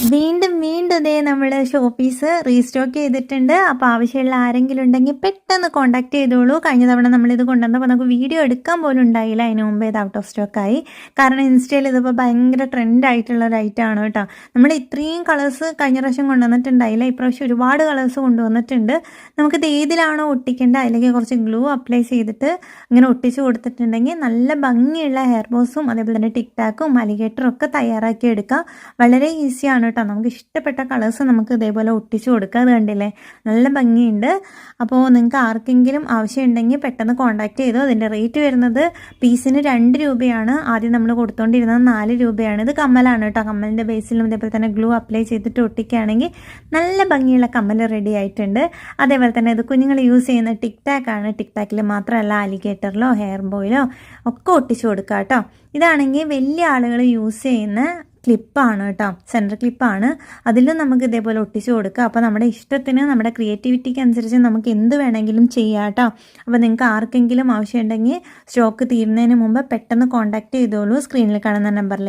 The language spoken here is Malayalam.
വീണ്ടും വീണ്ടും ഇതേ നമ്മൾ ഷോപ്പീസ് റീസ്റ്റോക്ക് ചെയ്തിട്ടുണ്ട്. അപ്പോൾ ആവശ്യമുള്ള ആരെങ്കിലും ഉണ്ടെങ്കിൽ പെട്ടെന്ന് കോൺടാക്ട് ചെയ്തോളൂ. കഴിഞ്ഞ തവണ നമ്മളിത് കൊണ്ടുവന്നപ്പോൾ നമുക്ക് വീഡിയോ എടുക്കാൻ പോലും ഉണ്ടായില്ല. അതിന് മുമ്പേ ഇത് ഔട്ട് ഓഫ് സ്റ്റോക്കായി കാരണം ഇൻസ്റ്റയിൽ ഇതിപ്പോൾ ഭയങ്കര ഐറ്റം ആണ് കേട്ടോ. നമ്മൾ ഇത്രയും കളേഴ്സ് കഴിഞ്ഞ പ്രാവശ്യം കൊണ്ടുവന്നിട്ടുണ്ടായില്ല. ഇപ്രാവശ്യം ഒരുപാട് കളേഴ്സ് കൊണ്ടുവന്നിട്ടുണ്ട്. നമുക്കിത് ഏതിലാണോ ഒട്ടിക്കേണ്ടത്? അല്ലെങ്കിൽ കുറച്ച് ഗ്ലൂ അപ്ലൈ ചെയ്തിട്ട് ഇങ്ങനെ ഒട്ടിച്ച് കൊടുത്തിട്ടുണ്ടെങ്കിൽ നല്ല ഭംഗിയുള്ള ഹെയർ ബോസും അതേപോലെ തന്നെ ടിക്ടാക്കും അലിഗേറ്ററും ഒക്കെ തയ്യാറാക്കി എടുക്കാം. വളരെ ഈസിയാണ് കേട്ടോ. നമുക്ക് ഇഷ്ടപ്പെട്ട കളേഴ്സ് നമുക്ക് ഇതേപോലെ ഒട്ടിച്ച് കൊടുക്കുക അത് കണ്ടില്ലേ? നല്ല ഭംഗിയുണ്ട്. അപ്പോൾ നിങ്ങൾക്ക് ആർക്കെങ്കിലും ആവശ്യമുണ്ടെങ്കിൽ പെട്ടെന്ന് കോൺടാക്ട് ചെയ്തോ. അതിന്റെ റേറ്റ് വരുന്നത് പീസിന് രണ്ട് രൂപയാണ്. ആദ്യം നമ്മൾ കൊടുത്തുകൊണ്ടിരുന്നത് നാല് രൂപയാണ്. ഇത് കമ്മലാണ് കേട്ടോ. കമ്മലിന്റെ ബേസിലും ഇതേപോലെ തന്നെ ഗ്ലൂ അപ്ലൈ ചെയ്തിട്ട് ഒട്ടിക്കുകയാണെങ്കിൽ നല്ല ഭംഗിയുള്ള കമ്മൽ റെഡി ആയിട്ടുണ്ട്. അതേപോലെ തന്നെ ഇത് കുഞ്ഞുങ്ങൾ യൂസ് ചെയ്യുന്ന ടിക് ടാക്കാണ് ടിക് ടാക്കിൽ മാത്രമല്ല അലിഗേറ്ററിലോ ഹെയർ ബോയിലോ ഒക്കെ ഒട്ടിച്ചു കൊടുക്കുക കേട്ടോ. ഇതാണെങ്കിൽ വലിയ ആളുകൾ യൂസ് ചെയ്യുന്ന ക്ലിപ്പാണ് കേട്ടോ സെന്റർ ക്ലിപ്പാണ് അതിലും നമുക്ക് ഇതേപോലെ ഒട്ടിച്ച് കൊടുക്കുക അപ്പോൾ നമ്മുടെ ഇഷ്ടത്തിന് നമ്മുടെ ക്രിയേറ്റിവിറ്റിക്ക് അനുസരിച്ച് നമുക്ക് എന്ത് വേണമെങ്കിലും ചെയ്യാം കേട്ടോ അപ്പോൾ നിങ്ങൾക്ക് ആർക്കെങ്കിലും ആവശ്യമുണ്ടെങ്കിൽ സ്റ്റോക്ക് തീരുന്നതിന് മുമ്പ് പെട്ടെന്ന് കോൺടാക്റ്റ് ചെയ്തോളൂ. സ്ക്രീനിൽ കാണുന്ന നമ്പറിൽ